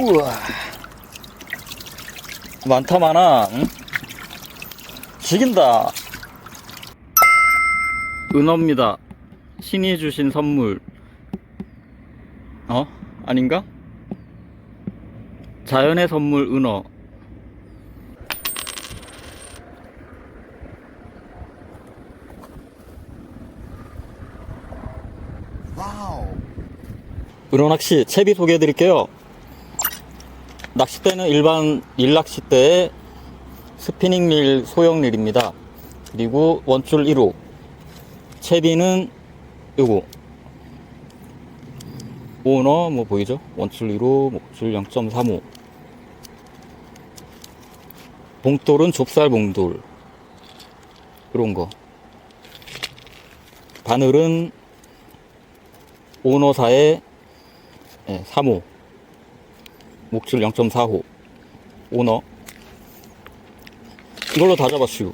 우와. 많다, 많아. 응? 죽인다. 은어입니다. 신이 주신 선물. 어? 아닌가? 자연의 선물 은어. 은어 낚시 채비 소개해 드릴게요. 낚싯대는 일반 일낚싯대의 스피닝릴 소형릴입니다. 그리고 원줄 1호. 채비는 요거. 오너 뭐 보이죠? 원줄 1호, 목줄 0.35. 봉돌은 좁쌀 봉돌. 이런 거. 바늘은 오너사의 예, 3호. 목줄 0.45. 오너. 이걸로 다 잡았슈.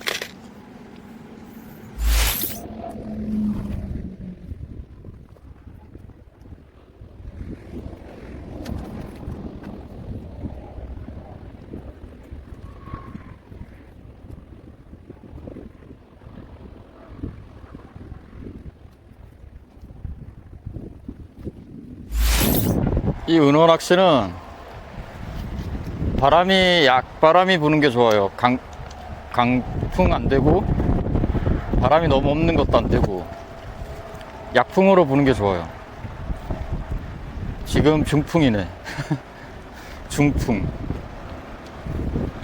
이 은어 낚시는 바람이 약 바람이 부는 게 좋아요. 강 강풍 안 되고 바람이 너무 없는 것도 안 되고 약풍으로 부는 게 좋아요. 지금 중풍이네. 중풍.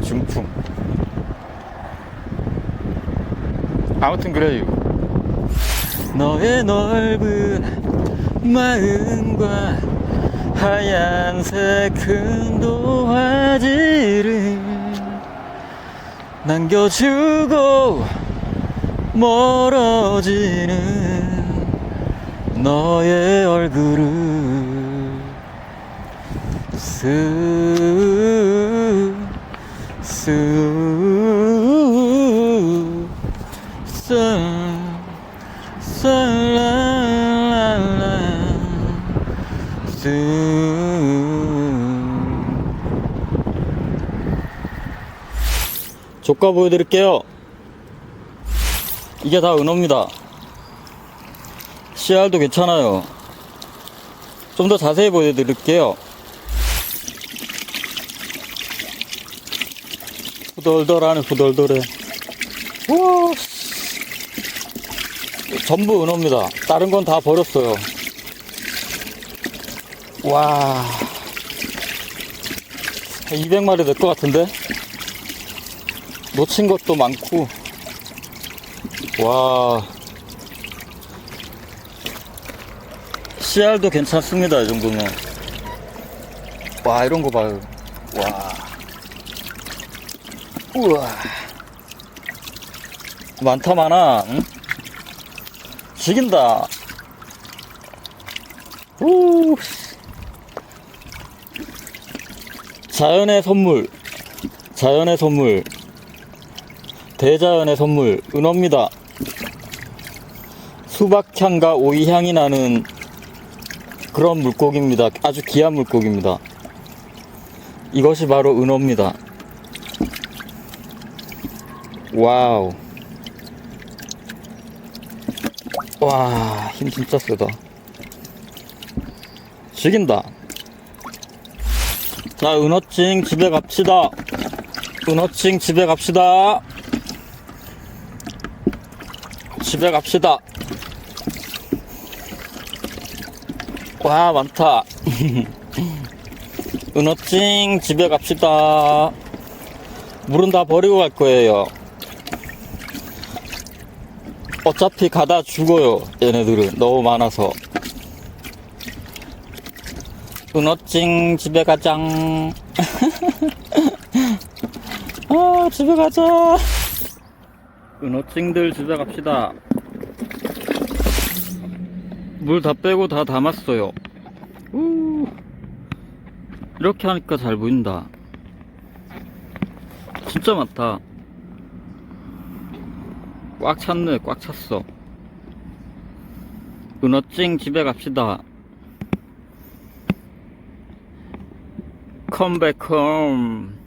중풍. 아무튼 그래요. 너의 넓은 마음과 하얀색 큰 도화지를 남겨주고 멀어지는 너의 얼굴을 쓱, 쓱, 쓱, 조과 보여드릴게요. 이게 다 은어입니다. CR도 괜찮아요. 좀 더 자세히 보여드릴게요. 후덜덜하네, 후덜덜해. 우와. 전부 은어입니다. 다른 건 다 버렸어요. 와. 200마리 될 것 같은데? 놓친 것도 많고. 와. CR도 괜찮습니다, 이 정도면. 와, 이런 거 봐요. 와. 우와. 많다, 많아. 응? 죽인다. 오. 자연의 선물. 자연의 선물. 대자연의 선물. 은어입니다. 수박향과 오이향이 나는 그런 물고기입니다. 아주 귀한 물고기입니다. 이것이 바로 은어입니다. 와우. 와, 힘 진짜 세다. 죽인다. 자, 은어찡 집에 갑시다. 은어찡 집에 갑시다. 집에 갑시다. 와, 많다. 은어찡 집에 갑시다. 물은 다 버리고 갈 거예요. 어차피 가다 죽어요. 얘네들은 너무 많아서. 은어찡 집에 가장. 아 집에 가자. 은어찡들 갑시다. 물 다 빼고 다 담았어요. 우. 이렇게 하니까 잘 보인다. 진짜 많다. 꽉 찼네, 꽉 찼어. 은어찡 집에 갑시다. back home.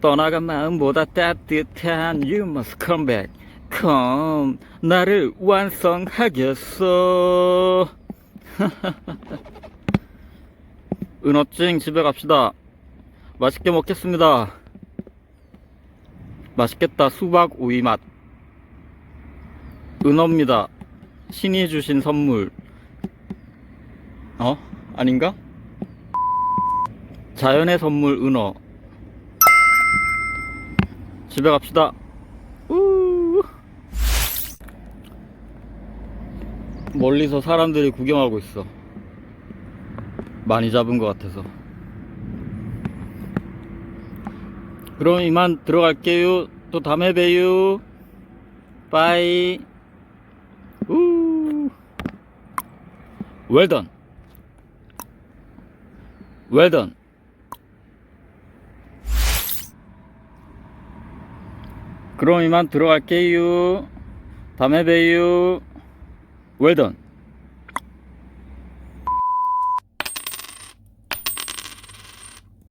떠나간 마음보다 따뜻한 You must come back. Come. 나를 완성하겠어. 은어찡 집에 갑시다. 맛있게 먹겠습니다. 맛있겠다. 수박 오이 맛. 은어입니다. 신이 주신 선물. 어? 아닌가? 자연의 선물 은어. 집에 갑시다. 우. 멀리서 사람들이 구경하고 있어. 많이 잡은 것 같아서. 그럼 이만 들어갈게요. 또 다음에 봬요. 빠이. 우. Well done. 그럼 이만 들어갈게요. 다음에 봬요. Done.